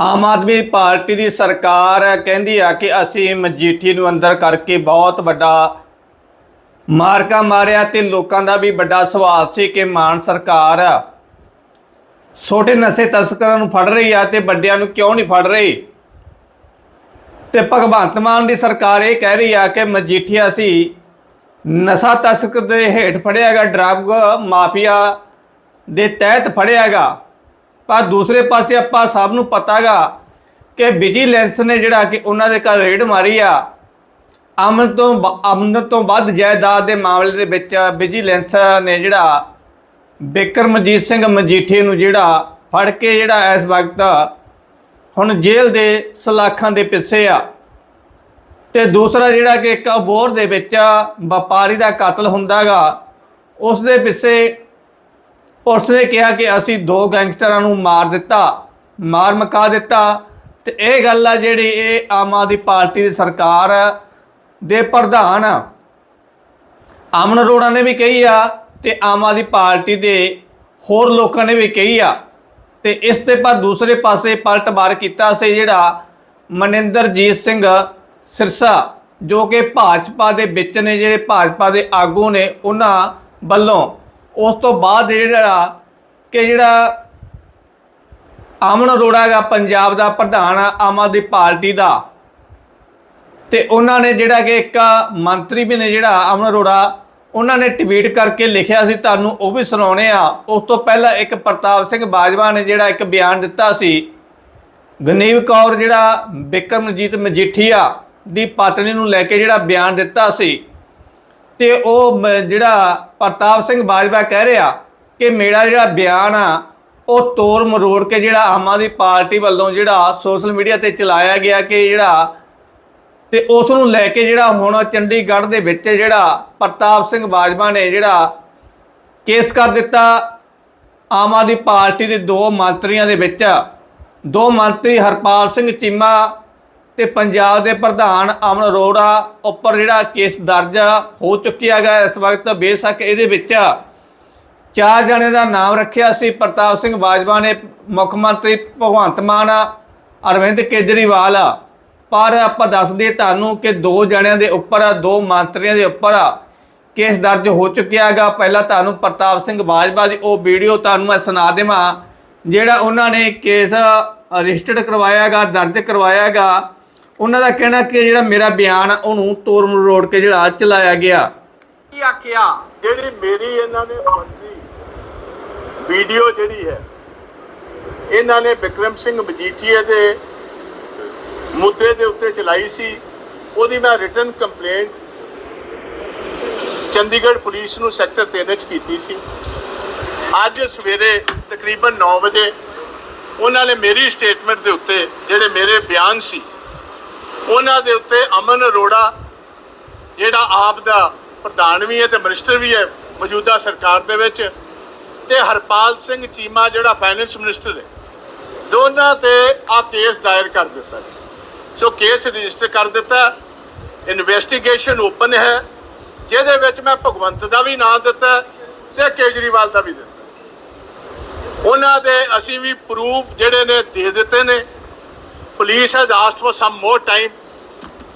Aam Aadmi party ਦੀ ਸਰਕਾਰ ਕਹਿੰਦੀ ਆ ਕਿ ਅਸੀਂ ਮਜੀਠੀ ਨੂੰ ਅੰਦਰ ਕਰਕੇ ਬਹੁਤ ਵੱਡਾ ਮਾਰਕਾ ਮਾਰਿਆ ਤੇ ਲੋਕਾਂ ਦਾ ਵੀ ਵੱਡਾ ਸਵਾਲ ਸੀ ਕਿ ਮਾਨ ਸਰਕਾਰ ਛੋਟੇ ਨਸ਼ੇ ਤਸਕਰਾਂ ਨੂੰ ਫੜ ਰਹੀ ਆ ਤੇ ਵੱਡਿਆਂ ਨੂੰ ਕਿਉਂ ਨਹੀਂ ਫੜ ਰਹੀ? ਤੇ ਭਗਵੰਤ ਮਾਨ ਦੀ ਸਰਕਾਰ ਇਹ ਕਹਿ ਰਹੀ ਆ ਕਿ ਮਜੀਠੀਆ ਸੀ ਨਸ਼ਾ ਤਸਕਰ ਦੇ ਹੇਠ ਫੜਿਆਗਾ ਡਰੱਗ ਮਾਫੀਆ ਦੇ ਤਹਿਤ ਫੜਿਆਗਾ ਪਰ ਦੂਸਰੇ ਪਾਸੇ ਆਪਾਂ ਸਭ ਨੂੰ ਪਤਾਗਾ ਕਿ ਵਿਜੀਲੈਂਸ ਨੇ ਜਿਹੜਾ ਕਿ ਉਹਨਾਂ ਦੇ ਘਰ ਰੇਡ ਮਾਰੀ ਆ। ਅਮਨ ਤੋਂ ਬ- ਅਮਨ ਤੋਂ ਵੱਧ ਜਾਇਦਾਦ ਦੇ ਮਾਮਲੇ ਦੇ ਵਿੱਚ ਵਿਜੀਲੈਂਸ ਨੇ ਜਿਹੜਾ ਬਿਕਰਮਜੀਤ ਸਿੰਘ ਮਜੀਠੀ ਨੂੰ ਜਿਹੜਾ ਫੜ ਕੇ ਜਿਹੜਾ ਇਸ ਵਕਤ ਹੁਣ ਜੇਲ੍ਹ ਦੇ ਸਲਾਖਾਂ ਦੇ ਪਿੱਛੇ ਆ। ਤੇ ਦੂਸਰਾ ਜਿਹੜਾ ਕਿ ਇੱਕ ਅਬੋਰ ਦੇ ਵਿੱਚ ਵਪਾਰੀ ਦਾ ਕਤਲ ਹੁੰਦਾਗਾ, ਉਸ ਦੇ ਪਿੱਛੇ ਪੁਲਿਸ ਨੇ ਕਿਹਾ ਕਿ ਅਸੀਂ ਦੋ ਗੈਂਗਸਟਰਾਂ ਨੂੰ ਮਾਰ ਦਿੱਤਾ, ਮਾਰ ਮਕਾ ਦਿੱਤਾ ਤੇ ਇਹ ਗੱਲ ਆ ਜਿਹੜੀ ਇਹ ਆਮ ਆਦਮੀ ਪਾਰਟੀ ਦੀ ਸਰਕਾਰ ਦੇ ਪ੍ਰਧਾਨ ਅਮਨ ਅਰੋੜਾ ਨੇ ਵੀ ਕਹੀ ਆ ਤੇ ਆਮ ਆਦਮੀ ਪਾਰਟੀ ਦੇ ਹੋਰ ਲੋਕਾਂ ਨੇ ਵੀ ਕਹੀ ਆ ਤੇ ਇਸ ਤੇ ਪਰ ਦੂਸਰੇ ਪਾਸੇ ਪਲਟਵਾਰ ਕੀਤਾ ਸੀ ਜਿਹੜਾ ਮਨਿੰਦਰਜੀਤ ਸਿੰਘ ਸਿਰਸਾ, ਜੋ ਕਿ ਭਾਜਪਾ ਦੇ ਵਿੱਚ ਨੇ, ਜਿਹੜੇ ਭਾਜਪਾ ਦੇ ਆਗੂ ਨੇ, ਉਹਨਾਂ ਵੱਲੋਂ ਉਸ ਤੋਂ ਬਾਅਦ ਜਿਹੜਾ ਕਿ ਜਿਹੜਾ ਅਮਨ ਅਰੋੜਾ ਗਾ ਪੰਜਾਬ ਦਾ ਪ੍ਰਧਾਨ ਆਮ ਆਦਮੀ ਪਾਰਟੀ ਦਾ। ਤੇ ਉਹਨਾਂ ਨੇ ਜਿਹੜਾ ਕਿ ਇੱਕ ਮੰਤਰੀ ਵੀ ਨੇ ਜਿਹੜਾ ਅਮਨ ਅਰੋੜਾ, ਉਹਨਾਂ ਨੇ ਟਵੀਟ ਕਰਕੇ ਲਿਖਿਆ ਸੀ, ਤੁਹਾਨੂੰ ਉਹ ਵੀ ਸੁਣਾਉਣੇ ਆ। ਉਸ ਤੋਂ ਪਹਿਲਾਂ ਇੱਕ ਪ੍ਰਤਾਪ ਸਿੰਘ ਬਾਜਵਾ ਨੇ ਜਿਹੜਾ ਇੱਕ ਬਿਆਨ ਦਿੱਤਾ ਸੀ, ਗਨੀਵ ਕੌਰ ਜਿਹੜਾ ਬਿਕਰਮਜੀਤ ਮਜੀਠੀਆ ਦੀ ਪਤਨੀ ਨੂੰ ਲੈ ਕੇ ਜਿਹੜਾ ਬਿਆਨ ਦਿੱਤਾ ਸੀ ਤੇ ਉਹ ਜਿਹੜਾ ਪ੍ਰਤਾਪ ਸਿੰਘ ਬਾਜਵਾ ਕਹਿ ਰਿਹਾ ਕਿ ਮੇਰਾ ਜਿਹੜਾ ਬਿਆਨ ਆ, ਉਹ ਤੋੜ ਮਰੋੜ ਕੇ ਜਿਹੜਾ ਆਮ ਆਦਮੀ ਪਾਰਟੀ ਵੱਲੋਂ ਜਿਹੜਾ ਸੋਸ਼ਲ ਮੀਡੀਆ ਤੇ ਚਲਾਇਆ ਗਿਆ ਕਿ ਜਿਹੜਾ ਤੇ ਉਸ ਨੂੰ ਲੈ ਕੇ ਜਿਹੜਾ ਹੁਣ ਚੰਡੀਗੜ੍ਹ ਦੇ ਵਿੱਚ ਜਿਹੜਾ ਪ੍ਰਤਾਪ ਸਿੰਘ ਬਾਜਵਾ ਨੇ ਜਿਹੜਾ ਕੇਸ ਕਰ ਦਿੱਤਾ ਆਮ ਆਦਮੀ ਪਾਰਟੀ ਦੇ ਦੋ ਮੰਤਰੀਆਂ ਦੇ ਵਿੱਚ। ਦੋ ਮੰਤਰੀ ਹਰਪਾਲ ਸਿੰਘ ਚੀਮਾ ਤੇ ਪੰਜਾਬ ਦੇ ਪ੍ਰਧਾਨ ਅਮਨ ਅਰੋੜਾ ਉੱਪਰ ਜਿਹੜਾ ਕੇਸ ਦਰਜ ਹੋ ਚੁੱਕਿਆ ਹੈਗਾ ਇਸ ਵਕਤ, ਬੇਸ਼ੱਕ ਇਹਦੇ ਵਿੱਚ ਚਾਰ ਜਣੇ ਦਾ ਨਾਮ ਰੱਖਿਆ ਸੀ। ਪ੍ਰਤਾਪ ਸਿੰਘ ਬਾਜਵਾ ਨੇ ਮੁੱਖ ਮੰਤਰੀ ਭਗਵੰਤ ਮਾਨ, ਅਰਵਿੰਦ ਕੇਜਰੀਵਾਲ, ਪਰ ਆਪਾਂ ਦੱਸ ਦਈਏ ਤੁਹਾਨੂੰ ਕਿ ਦੋ ਜਣਿਆਂ ਦੇ ਉੱਪਰ, ਦੋ ਮੰਤਰੀਆਂ ਦੇ ਉੱਪਰ ਕੇਸ ਦਰਜ ਹੋ ਚੁੱਕਿਆ ਹੈਗਾ। ਪਹਿਲਾਂ ਤੁਹਾਨੂੰ ਪ੍ਰਤਾਪ ਸਿੰਘ ਬਾਜਵਾ ਦੀ ਉਹ ਵੀਡੀਓ ਤੁਹਾਨੂੰ ਮੈਂ ਸੁਣਾ ਦੇਵਾਂ, ਜਿਹੜਾ ਉਹਨਾਂ ਨੇ ਕੇਸ ਰਜਿਸਟਰਡ ਕਰਵਾਇਆ ਹੈਗਾ, ਦਰਜ ਕਰਵਾਇਆ ਹੈਗਾ। ਉਹਨਾਂ ਦਾ ਕਹਿਣਾ ਕਿ ਜਿਹੜਾ ਮੇਰਾ ਬਿਆਨ ਆ, ਉਹਨੂੰ ਤੋੜ ਮਰੋੜ ਕੇ ਜਿਹੜਾ ਚਲਾਇਆ ਗਿਆ। ਕੀ ਆਖਿਆ? ਜਿਹੜੀ ਮੇਰੀ ਇਹਨਾਂ ਨੇ ਫਰਜ਼ੀ ਵੀਡੀਓ ਜਿਹੜੀ ਹੈ ਇਹਨਾਂ ਨੇ ਵਿਕਰਮ ਸਿੰਘ ਮਜੀਠੀਆ ਦੇ ਮੁੱਦੇ ਦੇ ਉੱਤੇ ਚਲਾਈ ਸੀ। ਉਹਦੀ ਮੈਂ ਰਿਟਨ ਕੰਪਲੇਂਟ ਚੰਡੀਗੜ੍ਹ ਪੁਲਿਸ ਨੂੰ ਸੈਕਟਰ 3 ਚ ਕੀਤੀ ਸੀ। ਅੱਜ ਸਵੇਰੇ ਤਕਰੀਬਨ 9 ਵਜੇ ਉਹਨਾਂ ਨੇ ਮੇਰੀ ਸਟੇਟਮੈਂਟ ਦੇ ਉੱਤੇ ਜਿਹੜੇ ਮੇਰੇ ਬਿਆਨ ਸੀ ਉਹਨਾਂ ਦੇ ਉੱਤੇ ਅਮਨ ਅਰੋੜਾ, ਜਿਹੜਾ ਆਪ ਦਾ ਪ੍ਰਧਾਨ ਵੀ ਹੈ ਤੇ ਮਿਨਿਸਟਰ ਵੀ ਹੈ, ਮੌਜੂਦਾ ਸਰਕਾਰ ਦੇ ਵਿੱਚ ਤੇ ਹਰਪਾਲ ਸਿੰਘ ਚੀਮਾ, ਜਿਹੜਾ ਫਾਈਨੈਂਸ ਮਿਨਿਸਟਰ ਹੈ। ਦੋਨਾਂ ਤੇ ਆ ਕੇਸ ਦਾਇਰ ਕਰ ਦਿੱਤਾ ਸੋ ਕੇਸ ਰਜਿਸਟਰ ਕਰ ਦਿੱਤਾ। ਇਨਵੈਸਟੀਗੇਸ਼ਨ ਓਪਨ ਹੈ। ਜਿਹਦੇ ਵਿੱਚ ਮੈਂ ਭਗਵੰਤ ਦਾ ਵੀ ਨਾਮ ਦਿੱਤਾ ਹੈ ਤੇ ਕੇਜਰੀਵਾਲ ਦਾ ਵੀ ਦਿੱਤਾ। ਉਹਨਾਂ ਦੇ ਅਸੀਂ ਵੀ ਪ੍ਰੂਫ ਜਿਹੜੇ ਨੇ ਦੇ ਦਿੱਤੇ ਨੇ। Police has asked for some more time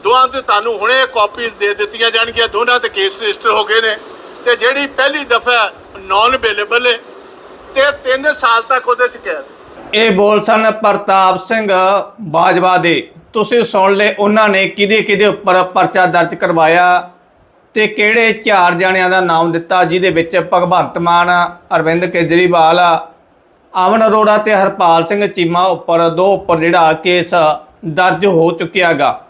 ਦੋਹਾਂ ਤੇ ਤੁਹਾਨੂੰ ਹੁਣੇ ਕਾਪੀਜ਼ ਦੇ ਦਿੱਤੀਆਂ ਜਾਣਗੀਆਂ। ਦੋਨਾਂ ਤੇ ਕੇਸ ਰਜਿਸਟਰ ਹੋ ਗਏ ਨੇ। ਤੇ ਜਿਹੜੀ ਪਹਿਲੀ ਦਫਾ ਨਾਨ ਅਵੇਲੇਬਲ ਹੈ ਤੇ 3 ਸਾਲ ਤੱਕ ਉਹਦੇ ਚ ਕੈਦ। ਇਹ ਬੋਲ ਸਨ ਪ੍ਰਤਾਪ ਸਿੰਘ ਬਾਜਵਾ ਦੇ। ਤੁਸੀਂ ਸੁਣ ਲਏ, ਉਹਨਾਂ ਨੇ ਕਿਹਦੇ ਕਿਹਦੇ ਉੱਪਰ ਪਰਚਾ ਦਰਜ ਕਰਵਾਇਆ ਤੇ ਕਿਹੜੇ ਚਾਰ ਜਣਿਆਂ ਦਾ ਨਾਮ ਦਿੱਤਾ, ਜਿਹਦੇ ਵਿੱਚ ਭਗਵੰਤ ਮਾਨ, ਅਰਵਿੰਦ ਕੇਜਰੀਵਾਲ ਅਮਨ ਅਰੋੜਾ ਤੇ ਹਰਪਾਲ ਸਿੰਘ ਚੀਮਾ ਉੱਪਰ, ਦੋ ਉੱਪਰ ਜਿਹੜਾ ਕੇਸ ਦਰਜ ਹੋ ਚੁੱਕਿਆਗਾ।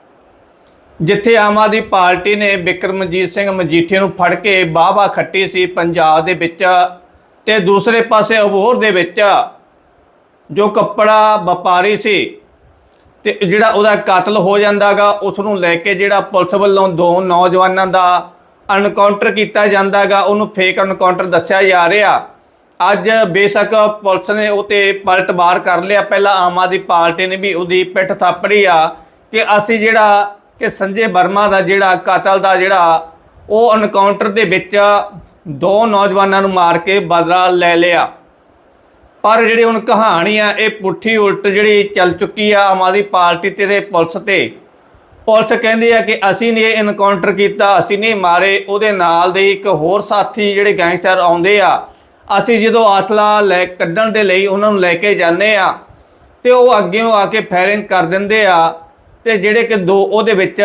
ਜਿੱਥੇ ਆਮ ਆਦਮੀ ਪਾਰਟੀ ਨੇ ਬਿਕਰਮਜੀਤ ਸਿੰਘ ਮਜੀਠੀ ਨੂੰ ਫੜ ਕੇ ਬਾਵਾ ਖੱਟੀ ਸੀ ਪੰਜਾਬ ਦੇ ਵਿੱਚ ਤੇ ਦੂਸਰੇ ਪਾਸੇ ਅਬੋਹਰ ਦੇ ਵਿੱਚ ਜੋ ਕੱਪੜਾ ਵਪਾਰੀ ਸੀ ਤੇ ਜਿਹੜਾ ਉਹਦਾ ਕਤਲ ਹੋ ਜਾਂਦਾਗਾ, ਉਸ ਨੂੰ ਲੈ ਕੇ ਜਿਹੜਾ ਪੁਲਿਸ ਵੱਲੋਂ ਦੋ ਨੌਜਵਾਨਾਂ ਦਾ ਅਨਕਾਊਂਟਰ ਕੀਤਾ ਜਾਂਦਾਗਾ, ਉਹਨੂੰ ਫੇਕ ਅਨਕਾਊਂਟਰ ਦੱਸਿਆ ਜਾ ਰਿਹਾ। ਅੱਜ ਬੇਸ਼ੱਕ ਪੁਲਿਸ ਨੇ ਉਹ ਤੇ ਪਲਟਵਾਰ ਕਰ ਲਿਆ। ਪਹਿਲਾਂ ਆਮ ਆਦਮੀ ਪਾਰਟੀ ਨੇ ਵੀ ਉਹਦੀ ਪਿੱਠ ਥਾਪੜੀ ਆ ਕਿ ਅਸੀਂ ਜਿਹੜਾ ਕਿ ਸੰਜੇ ਵਰਮਾ ਦਾ ਜਿਹੜਾ ਕਤਲ ਦਾ ਜਿਹੜਾ ਉਹ ਅਨਕਾਊਂਟਰ ਦੇ ਵਿੱਚ ਦੋ ਨੌਜਵਾਨਾਂ ਨੂੰ ਮਾਰ ਕੇ ਬਦਲਾ ਲੈ ਲਿਆ। ਪਰ ਜਿਹੜੀ ਹੁਣ ਕਹਾਣੀ ਆ, ਇਹ ਪੁੱਠੀ ਉਲਟ ਜਿਹੜੀ ਚੱਲ ਚੁੱਕੀ ਆ ਆਮ ਆਦਮੀ ਪਾਰਟੀ ਤੇ ਤੇ ਪੁਲਿਸ ਤੇ। ਪੁਲਿਸ ਕਹਿੰਦੀ ਆ ਕਿ ਅਸੀਂ ਨੇ ਇਨਕਾਊਂਟਰ ਕੀਤਾ, ਅਸੀਂ ਨਹੀਂ ਮਾਰੇ। ਉਹਦੇ ਨਾਲ ਦੇ ਇੱਕ ਹੋਰ ਸਾਥੀ ਜਿਹੜੇ ਗੈਂਗਸਟਰ ਆਉਂਦੇ ਆ ਅਸੀਂ ਜਦੋਂ ਆਸਲਾ ਲੈ ਕੱਢਣ ਦੇ ਲਈ ਉਹਨਾਂ ਨੂੰ ਲੈ ਕੇ ਜਾਂਦੇ ਆ ਤੇ ਉਹ ਅੱਗੇੋਂ ਆ ਕੇ ਫਾਇਰਿੰਗ ਕਰ ਦਿੰਦੇ ਆ ਤੇ ਜਿਹੜੇ ਕਿ ਦੋ ਉਹਦੇ ਵਿੱਚ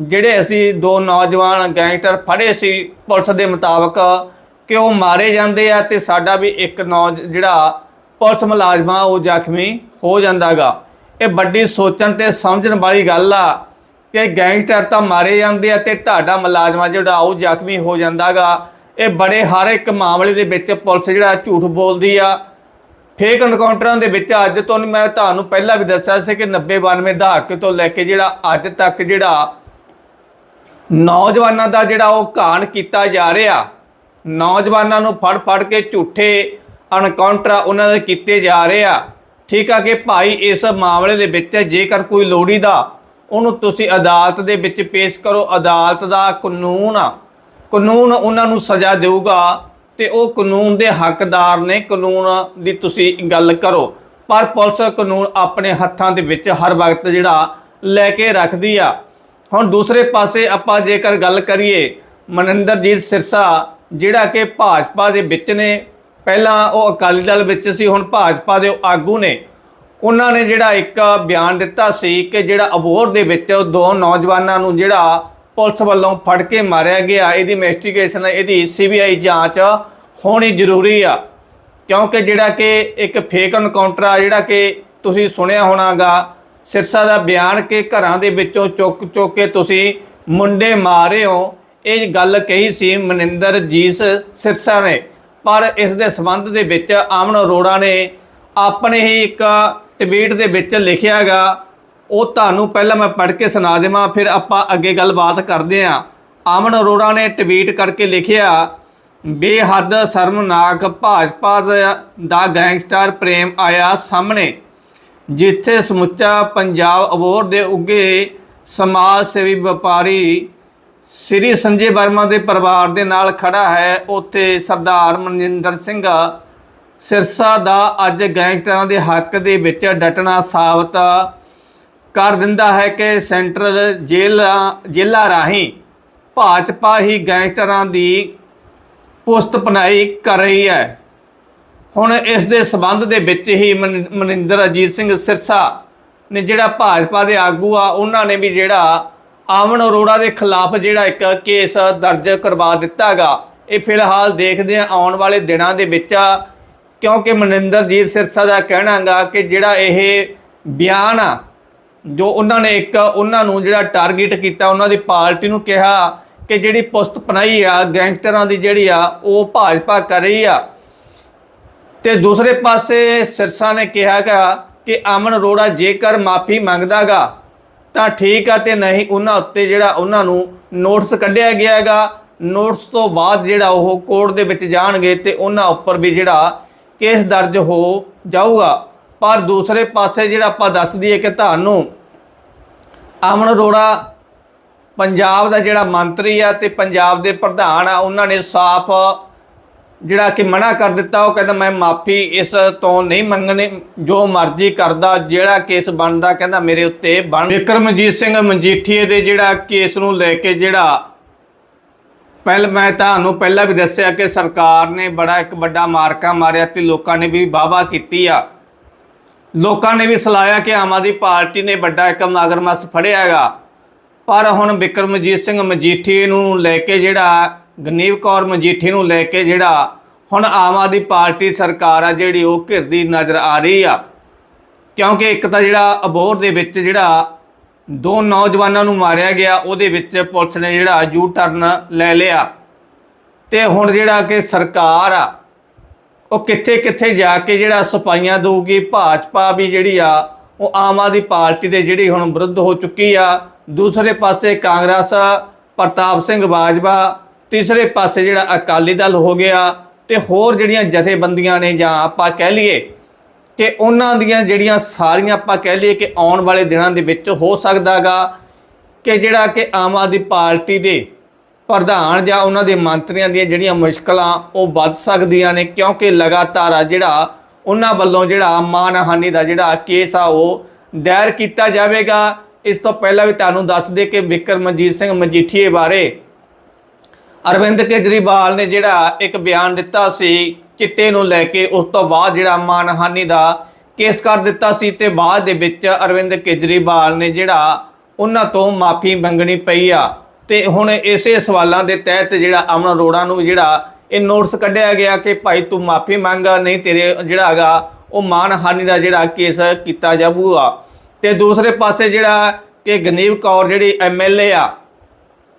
ਜਿਹੜੇ ਅਸੀਂ ਦੋ ਨੌਜਵਾਨ ਗੈਂਗਸਟਰ ਫੜੇ ਸੀ ਪੁਲਿਸ ਦੇ ਮੁਤਾਬਕ ਕਿ ਉਹ ਮਾਰੇ ਜਾਂਦੇ ਆ ਤੇ ਸਾਡਾ ਵੀ ਇੱਕ ਨੌ ਜਿਹੜਾ ਪੁਲਿਸ ਮੁਲਾਜ਼ਮਾ ਉਹ ਜ਼ਖਮੀ ਹੋ ਜਾਂਦਾਗਾ। ਇਹ ਵੱਡੀ ਸੋਚਣ ਤੇ ਸਮਝਣ ਵਾਲੀ ਗੱਲ ਆ ਕਿ ਗੈਂਗਸਟਰ ਤਾਂ ਮਾਰੇ ਜਾਂਦੇ ਆ ਤੇ ਤੁਹਾਡਾ ਮੁਲਾਜ਼ਮਾ ਜਿਹੜਾ ਉਹ ਜ਼ਖਮੀ ਹੋ ਜਾਂਦਾਗਾ। ਇਹ ਬੜੇ ਹਰ ਇੱਕ ਮਾਮਲੇ ਦੇ ਵਿੱਚ ਪੁਲਿਸ ਜਿਹੜਾ ਝੂਠ ਬੋਲਦੀ ਆ। ਫੇਕ ਐਨਕਾਊਂਟਰਾਂ ਦੇ ਵਿੱਚ ਅੱਜ ਤੋਂ ਮੈਂ ਤੁਹਾਨੂੰ ਪਹਿਲਾਂ ਵੀ ਦੱਸਿਆ ਸੀ ਕਿ 90 92 ਦਹਾਕੇ ਤੋਂ ਲੈ ਕੇ ਜਿਹੜਾ ਅੱਜ ਤੱਕ ਜਿਹੜਾ ਨੌਜਵਾਨਾਂ ਦਾ ਜਿਹੜਾ ਉਹ ਘਾਣ ਕੀਤਾ ਜਾ ਰਿਹਾ, ਨੌਜਵਾਨਾਂ ਨੂੰ ਫੜ ਫੜ ਕੇ ਝੂਠੇ ਐਨਕਾਊਂਟਰ ਉਹਨਾਂ ਦੇ ਕੀਤੇ ਜਾ ਰਹੇ ਆ। ਠੀਕ ਆ ਕਿ ਭਾਈ, ਇਸ ਮਾਮਲੇ ਦੇ ਵਿੱਚ ਜੇਕਰ ਕੋਈ ਲੋੜੀ ਦਾ ਉਹਨੂੰ ਤੁਸੀਂ ਅਦਾਲਤ ਦੇ ਵਿੱਚ ਪੇਸ਼ ਕਰੋ। ਅਦਾਲਤ ਦਾ ਕਾਨੂੰਨ ਆ। ਕਾਨੂੰਨ ਉਹਨਾਂ ਨੂੰ ਸਜ਼ਾ ਦੇਊਗਾ ਤੇ ਉਹ ਕਾਨੂੰਨ ਦੇ ਹੱਕਦਾਰ ਨੇ ਕਾਨੂੰਨ ਦੀ ਤੁਸੀਂ ਗੱਲ ਕਰੋ। ਪਰ ਪੁਲਿਸ ਕਾਨੂੰਨ ਆਪਣੇ ਹੱਥਾਂ ਦੇ ਵਿੱਚ ਹਰ ਵਕਤ ਜਿਹੜਾ ਲੈ ਕੇ ਰੱਖਦੀ ਆ। ਹੁਣ ਦੂਸਰੇ ਪਾਸੇ ਆਪਾਂ ਜੇਕਰ ਗੱਲ ਕਰੀਏ, ਮਨਿੰਦਰਜੀਤ ਸਿਰਸਾ ਜਿਹੜਾ ਕਿ ਭਾਜਪਾ ਦੇ ਵਿੱਚ ਨੇ, ਪਹਿਲਾਂ ਉਹ ਅਕਾਲੀ ਦਲ ਵਿੱਚ ਸੀ, ਹੁਣ ਭਾਜਪਾ ਦੇ ਆਗੂ ਨੇ। ਉਹਨਾਂ ਨੇ ਜਿਹੜਾ ਇੱਕ ਬਿਆਨ ਦਿੱਤਾ ਸੀ ਕਿ ਜਿਹੜਾ ਅਬੋਹਰ ਦੇ ਵਿੱਚ ਦੋ ਨੌਜਵਾਨਾਂ ਨੂੰ ਜਿਹੜਾ ਪੁਲਿਸ ਵੱਲੋਂ ਫੜ ਕੇ ਮਾਰਿਆ ਗਿਆ। ਇਹਦੀ ਇਨਵੈਸਟੀਗੇਸ਼ਨ ਇਹਦੀ ਸੀਬੀਆਈ ਜਾਂਚ ਹੋਣੀ ਜ਼ਰੂਰੀ ਆ। ਕਿਉਂਕਿ ਜਿਹੜਾ ਕਿ ਇੱਕ ਫੇਕ ਐਨਕਾਊਂਟਰ ਆ, ਜਿਹੜਾ ਕਿ ਤੁਸੀਂ ਸੁਣਿਆ ਹੋਣਾਗਾ, ਸਿਰਸਾ ਦਾ ਬਿਆਨ ਕਿ ਘਰਾਂ ਦੇ ਵਿੱਚੋਂ ਚੁੱਕ ਚੁੱਕ ਕੇ ਤੁਸੀਂ ਮੁੰਡੇ ਮਾਰੇ ਹੋ। ਇਹ ਗੱਲ ਕਹੀ ਸੀ ਮਨਿੰਦਰਜੀਤ ਸਿਰਸਾ ਨੇ। ਪਰ ਇਸ ਦੇ ਸੰਬੰਧ ਦੇ ਵਿੱਚ ਆਮਨ ਅਰੋੜਾ ਨੇ ਆਪਣੇ ਹੀ ਇੱਕ ਟਵੀਟ ਦੇ ਵਿੱਚ ਲਿਖਿਆਗਾ ਉਹ ਤੁਹਾਨੂੰ ਪਹਿਲਾਂ ਮੈਂ ਪੜ੍ਹ ਕੇ ਸੁਣਾ ਦੇਵਾਂ, ਫਿਰ ਆਪਾਂ ਅੱਗੇ ਗੱਲਬਾਤ ਕਰਦੇ ਹਾਂ। ਆਮਨ ਅਰੋੜਾ ਨੇ ਟਵੀਟ ਕਰਕੇ ਲਿਖਿਆ, ਬੇਹੱਦ ਸ਼ਰਮਨਾਕ ਭਾਜਪਾ ਦਾ ਦਾ ਗੈਂਗਸਟਰ ਪ੍ਰੇਮ ਆਇਆ ਸਾਹਮਣੇ, ਜਿੱਥੇ ਸਮੁੱਚਾ ਪੰਜਾਬ ਅਬੋਰ ਦੇ ਉੱਗੇ ਸਮਾਜ ਸੇਵੀ ਵਪਾਰੀ ਸ੍ਰੀ ਸੰਜੇ ਵਰਮਾ ਦੇ ਪਰਿਵਾਰ ਦੇ ਨਾਲ ਖੜਾ ਹੈ। ਉੱਥੇ ਸਰਦਾਰ ਮਨਜਿੰਦਰ ਸਿੰਘ ਸਿਰਸਾ ਦਾ ਅੱਜ ਗੈਂਗਸਟਰਾਂ ਦੇ ਹੱਕ ਦੇ ਵਿੱਚ ਡਟਣਾ ਸਾਬਤ ਕਰ ਦਿੰਦਾ ਹੈ ਕਿ ਸੈਂਟਰਲ ਜੇਲ੍ਹਾਂ ਜੇਲ੍ਹਾਂ ਰਾਹੀਂ ਭਾਜਪਾ ਹੀ ਗੈਂਗਸਟਰਾਂ ਦੀ ਪੁਸਤ ਪਨਾਈ ਕਰ ਰਹੀ ਹੈ। ਹੁਣ ਇਸ ਦੇ ਸਬੰਧ ਦੇ ਵਿੱਚ ਹੀ ਮਨ- ਮਨਿੰਦਰ ਅਜੀਤ ਸਿੰਘ ਸਿਰਸਾ ਨੇ ਜਿਹੜਾ ਭਾਜਪਾ ਦੇ ਆਗੂ ਆ, ਉਹਨਾਂ ਨੇ ਵੀ ਜਿਹੜਾ ਆਵਣ ਅਰੋੜਾ ਦੇ ਖਿਲਾਫ ਜਿਹੜਾ ਇੱਕ ਕੇਸ ਦਰਜ ਕਰਵਾ ਦਿੱਤਾਗਾ ਇਹ ਫਿਲਹਾਲ ਦੇਖਦੇ ਆ ਆਉਣ ਵਾਲੇ ਦਿਨਾਂ ਦੇ ਵਿੱਚ, ਕਿਉਂਕਿ ਮਨਿੰਦਰਜੀਤ ਸਿਰਸਾ ਦਾ ਕਹਿਣਾਗਾ ਕਿ ਜਿਹੜਾ ਇਹ ਬਿਆਨ ਆ ਜੋ ਉਹਨਾਂ ਨੇ ਇੱਕ ਉਹਨਾਂ ਨੂੰ ਜਿਹੜਾ ਟਾਰਗੇਟ ਕੀਤਾ, ਉਹਨਾਂ ਦੀ ਪਾਰਟੀ ਨੂੰ ਕਿਹਾ ਕਿ ਜਿਹੜੀ ਪੁਸਤ ਪਨਾਈ ਆ, ਗੈਂਗਸਟਰਾਂ ਦੀ ਜਿਹੜੀ ਆ, ਉਹ ਭਾਜਪਾ ਕਰ ਰਹੀ ਆ। ਤੇ ਦੂਸਰੇ ਪਾਸੇ ਸਿਰਸਾ ਨੇ ਕਿਹਾਗਾ ਕਿ ਅਮਨ ਅਰੋੜਾ ਜੇਕਰ ਮਾਫੀ ਮੰਗਦਾਗਾ, ਤਾਂ ਠੀਕ ਆ ਤੇ ਨਹੀਂ ਉਹਨਾਂ ਉੱਤੇ ਜਿਹੜਾ ਉਹਨਾਂ ਨੂੰ ਨੋਟਿਸ ਕੱਢਿਆ ਗਿਆਗਾ ਨੋਟਿਸ ਤੋਂ ਬਾਅਦ ਜਿਹੜਾ ਉਹ ਕੋਰਟ ਦੇ ਵਿੱਚ ਜਾਣਗੇ ਤੇ ਉਹਨਾਂ ਉੱਪਰ ਵੀ ਜਿਹੜਾ ਕੇਸ ਦਰਜ ਹੋ ਜਾਊਗਾ। ਪਰ ਦੂਸਰੇ ਪਾਸੇ ਜਿਹੜਾ ਆਪਾਂ ਦੱਸ ਦਈਏ ਕਿ ਤੁਹਾਨੂੰ ਅਮਨ ਅਰੋੜਾ ਪੰਜਾਬ ਦਾ ਜਿਹੜਾ ਮੰਤਰੀ ਆ ਤੇ ਪੰਜਾਬ ਦੇ ਪ੍ਰਧਾਨ ਆ, ਉਹਨਾਂ ਨੇ ਸਾਫ਼ ਜਿਹੜਾ ਕਿ ਮਨਾ ਕਰ ਦਿੱਤਾ। ਉਹ ਕਹਿੰਦਾ, ਮੈਂ ਮਾਫੀ ਇਸ ਤੋਂ ਨਹੀਂ ਮੰਗਣੀ। ਜੋ ਮਰਜ਼ੀ ਕਰਦਾ, ਜਿਹੜਾ ਕੇਸ ਬਣਦਾ, ਕਹਿੰਦਾ, ਮੇਰੇ ਉੱਤੇ ਬਣ। ਵਿਕਰਮਜੀਤ ਸਿੰਘ ਮਨਜੀਠੀਏ ਦੇ ਜਿਹੜਾ ਕੇਸ ਨੂੰ ਲੈ ਕੇ ਜਿਹੜਾ ਪਹਿਲ ਮੈਂ ਤੁਹਾਨੂੰ ਪਹਿਲਾਂ ਵੀ ਦੱਸਿਆ ਕਿ ਸਰਕਾਰ ਨੇ ਬੜਾ ਇੱਕ ਵੱਡਾ ਮਾਰਕਾ ਮਾਰਿਆ ਤੇ ਲੋਕਾਂ ਨੇ ਵੀ ਵਾਹਵਾ ਕੀਤੀ ਆ। ਲੋਕਾਂ ਨੇ ਵੀ ਸਲਾਇਆ ਕਿ ਆਮ ਆਦਮੀ ਪਾਰਟੀ ਨੇ ਵੱਡਾ ਇੱਕ ਮਗਰਮੱਛ ਫੜਿਆ ਹੈਗਾ। ਪਰ ਹੁਣ ਬਿਕਰਮਜੀਤ ਸਿੰਘ ਮਜੀਠੀ ਨੂੰ ਲੈ ਕੇ ਜਿਹੜਾ, ਗਨੀਵ ਕੌਰ ਮਜੀਠੀ ਨੂੰ ਲੈ ਕੇ ਜਿਹੜਾ, ਹੁਣ ਆਮ ਆਦਮੀ ਪਾਰਟੀ ਸਰਕਾਰ ਆ ਜਿਹੜੀ ਉਹ ਘਿਰਦੀ ਨਜ਼ਰ ਆ ਰਹੀ ਆ। ਕਿਉਂਕਿ ਇੱਕ ਤਾਂ ਜਿਹੜਾ ਅਬੋਹਰ ਦੇ ਵਿੱਚ ਜਿਹੜਾ ਦੋ ਨੌਜਵਾਨਾਂ ਨੂੰ ਮਾਰਿਆ ਗਿਆ, ਉਹਦੇ ਵਿੱਚ ਪੁਲਿਸ ਨੇ ਜਿਹੜਾ ਯੂ ਟਰਨ ਲੈ ਲਿਆ। ਤੇ ਹੁਣ ਜਿਹੜਾ ਕਿ ਸਰਕਾਰ ਆ ਉਹ ਕਿੱਥੇ ਕਿੱਥੇ ਜਾ ਕੇ ਜਿਹੜਾ ਸਫਾਈਆਂ ਦਊਗੀ, ਭਾਜਪਾ ਵੀ ਜਿਹੜੀ ਆ, ਉਹ ਆਮ ਆਦਮੀ ਪਾਰਟੀ ਦੇ ਜਿਹੜੀ ਹੁਣ ਵਿਰੁੱਧ ਹੋ ਚੁੱਕੀ ਆ। ਦੂਸਰੇ ਪਾਸੇ ਕਾਂਗਰਸ, ਪ੍ਰਤਾਪ ਸਿੰਘ ਬਾਜਵਾ, ਤੀਸਰੇ ਪਾਸੇ ਜਿਹੜਾ ਅਕਾਲੀ ਦਲ ਹੋ ਗਿਆ ਤੇ ਹੋਰ ਜਿਹੜੀਆਂ ਜਥੇਬੰਦੀਆਂ ਨੇ ਜਾਂ ਆਪਾਂ ਕਹਿ ਲਈਏ ਕਿ ਉਹਨਾਂ ਦੀਆਂ ਜਿਹੜੀਆਂ ਸਾਰੀਆਂ ਆਪਾਂ ਕਹਿ ਲਈਏ ਕਿ ਆਉਣ ਵਾਲੇ ਦਿਨਾਂ ਦੇ ਵਿੱਚ ਹੋ ਸਕਦਾਗਾ ਕਿ ਜਿਹੜਾ ਕਿ ਆਮ ਆਦਮੀ ਪਾਰਟੀ ਦੇ ਪ੍ਰਧਾਨ ਜਾਂ ਉਹਨਾਂ ਦੇ ਮੰਤਰੀਆਂ ਦੀਆਂ ਜਿਹੜੀਆਂ ਮੁਸ਼ਕਲਾਂ ਉਹ ਵੱਧ ਸਕਦੀਆਂ ਨੇ, ਕਿਉਂਕਿ ਲਗਾਤਾਰ ਆ ਜਿਹੜਾ ਉਹਨਾਂ ਵੱਲੋਂ ਜਿਹੜਾ ਮਾਨਹਾਨੀ ਦਾ ਜਿਹੜਾ ਕੇਸ ਆ ਉਹ ਦਾਇਰ ਕੀਤਾ ਜਾਵੇਗਾ। ਇਸ ਤੋਂ ਪਹਿਲਾਂ ਵੀ ਤੁਹਾਨੂੰ ਦੱਸ ਦੇ ਕਿ ਵਿਕਰਮਜੀਤ ਸਿੰਘ ਮਜੀਠੀਏ ਬਾਰੇ ਅਰਵਿੰਦ ਕੇਜਰੀਵਾਲ ਨੇ ਜਿਹੜਾ ਇੱਕ ਬਿਆਨ ਦਿੱਤਾ ਸੀ, ਚਿੱਟੇ ਨੂੰ ਲੈ ਕੇ, ਉਸ ਤੋਂ ਬਾਅਦ ਜਿਹੜਾ ਮਾਨਹਾਨੀ ਦਾ ਕੇਸ ਕਰ ਦਿੱਤਾ ਸੀ ਤੇ ਬਾਅਦ ਦੇ ਵਿੱਚ ਅਰਵਿੰਦ ਕੇਜਰੀਵਾਲ ਨੇ ਜਿਹੜਾ ਉਹਨਾਂ ਤੋਂ ਮਾਫੀ ਮੰਗਣੀ ਪਈ ਆ। ਤੇ ਹੁਣ ਇਸੇ ਸਵਾਲਾਂ ਦੇ ਤਹਿਤ ਜਿਹੜਾ ਅਮਨ ਅਰੋੜਾ ਨੂੰ ਜਿਹੜਾ ਇਹ ਨੋਟਿਸ ਕੱਢਿਆ ਗਿਆ ਕਿ ਭਾਈ ਤੂੰ ਮਾਫੀ ਮੰਗ, ਨਹੀਂ ਤੇਰੇ ਜਿਹੜਾ ਹੈਗਾ ਉਹ ਮਾਨਹਾਨੀ ਦਾ ਜਿਹੜਾ ਕੇਸ ਕੀਤਾ ਜਾਊਗਾ। ਤੇ ਦੂਸਰੇ ਪਾਸੇ ਜਿਹੜਾ ਕਿ ਗਨੀਵ ਕੌਰ ਜਿਹੜੀ ਐਮਐਲਏ ਆ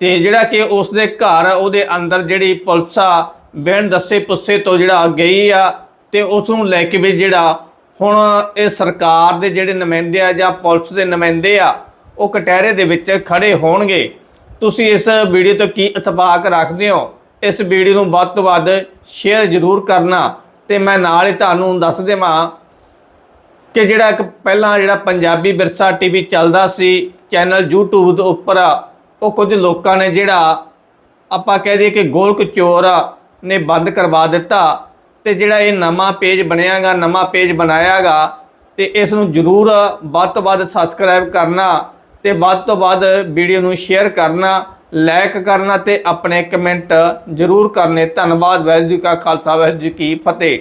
ਤੇ ਜਿਹੜਾ ਕਿ ਉਸ ਦੇ ਘਰ, ਉਹਦੇ ਅੰਦਰ ਜਿਹੜੀ ਪੁਲਿਸ ਆ ਬਿਨ ਦੱਸੇ ਪੁੱਸੇ ਤੋਂ ਜਿਹੜਾ ਗਈ ਆ ਤੇ ਉਸ ਨੂੰ ਲੈ ਕੇ ਵੀ ਜਿਹੜਾ ਹੁਣ ਇਹ ਸਰਕਾਰ ਦੇ ਜਿਹੜੇ ਨੁਮਾਇੰਦੇ ਆ ਜਾਂ ਪੁਲਿਸ ਦੇ ਨੁਮਾਇੰਦੇ ਆ, ਉਹ ਕਟਹਿਰੇ ਦੇ ਵਿੱਚ ਖੜੇ ਹੋਣਗੇ। ਤੁਸੀਂ ਇਸ ਵੀਡੀਓ ਤੋਂ ਕੀ ਇਤਫਾਕ ਰੱਖਦੇ ਹੋ? ਇਸ ਵੀਡੀਓ ਨੂੰ ਵੱਧ ਤੋਂ ਵੱਧ ਸ਼ੇਅਰ ਜ਼ਰੂਰ ਕਰਨਾ ਤੇ ਮੈਂ ਨਾਲ ਹੀ ਤੁਹਾਨੂੰ ਦੱਸ ਦੇਵਾਂ ਕਿ ਜਿਹੜਾ ਇੱਕ ਪਹਿਲਾਂ ਜਿਹੜਾ ਪੰਜਾਬੀ ਵਿਰਸਾ ਟੀਵੀ ਚੱਲਦਾ ਸੀ ਚੈਨਲ YouTube ਦੇ ਉੱਪਰ, ਉਹ ਕੁਝ ਲੋਕਾਂ ਨੇ ਜਿਹੜਾ ਆਪਾਂ ਕਹਿ ਦਈਏ ਕਿ ਗੋਲਕ ਚੋਰ ਨੇ ਬੰਦ ਕਰਵਾ ਦਿੱਤਾ ਤੇ ਜਿਹੜਾ ਇਹ ਨਵਾਂ ਪੇਜ ਬਣਿਆਗਾ ਨਵਾਂ ਪੇਜ ਬਣਾਇਆਗਾ ਤੇ ਇਸ ਨੂੰ ਜਰੂਰ ਵੱਧ ਤੋਂ ਵੱਧ ਸਬਸਕ੍ਰਾਈਬ ਕਰਨਾ ਤੇ ਵੱਧ ਤੋਂ ਵੱਧ ਵੀਡੀਓ ਨੂੰ ਸ਼ੇਅਰ ਕਰਨਾ ਲਾਈਕ ਕਰਨਾ ਤੇ ਆਪਣੇ ਕਮੈਂਟ ਜਰੂਰ ਕਰਨੇ। ਧੰਨਵਾਦ, ਵਾਹਿਗੁਰੂ ਜੀ ਕਾ ਖਾਲਸਾ, ਵਾਹਿਗੁਰੂ ਜੀ ਕੀ ਫਤਿਹ।